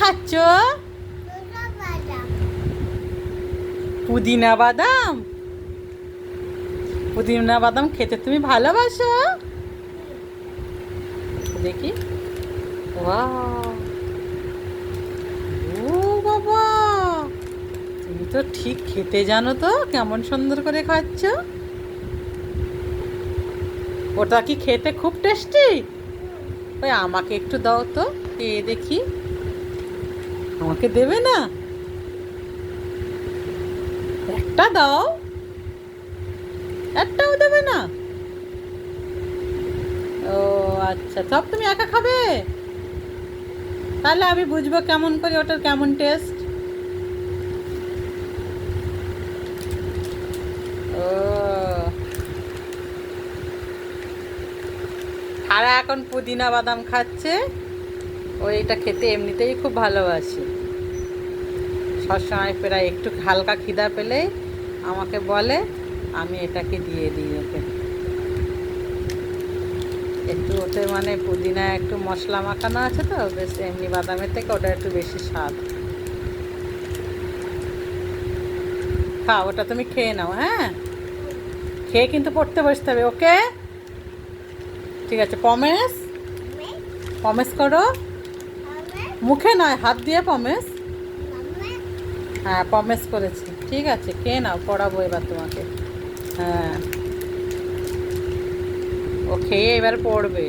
খাচ্ছ? পুদিনা বাদাম? পুদিনা বাদাম খেতে তুমি ভালোবাসো? দেখি! ও বাবা, তুমি তো ঠিক খেতে জানো তো কেমন সুন্দর করে খাচ্ছ। ওটা কি খেতে খুব টেস্টি? ওই আমাকে একটু দাও তো, খেয়ে দেখি। আমাকে দেবে না? একটা দাও। একটাও দেবে না? ও আচ্ছা সব তুমি একা খাবে? তাহলে আমি বুঝব কেমন করে ওটার কেমন টেস্ট। ও। তারা এখন পুদিনা বাদাম খাচ্ছে। ও এটা খেতে এমনিতেই খুব ভালোবাসে। সবসময় প্রায় একটু হালকা খিদা পেলেই আমাকে বলে, আমি এটাকে দিয়ে দিই ওকে। একটু ওতে মানে পুদিনা একটু মশলা মাখানো আছে তো, বেশ এমনি বাদামের থেকে ওটা একটু বেশি স্বাদ। খা ওটা তুমি খেয়ে নাও হ্যাঁ? খেয়ে কিন্তু পড়তে বসতে হবে, ওকে? ঠিক আছে, পমেস? পমেস করো। মুখে নয়, হাত দিয়ে পমেস হ্যাঁ পমেস করেছি। ঠিক আছে কে নাও, পড়াবো এবার তোমাকে। হ্যাঁ। ও খেয়ে এবার পড়বে।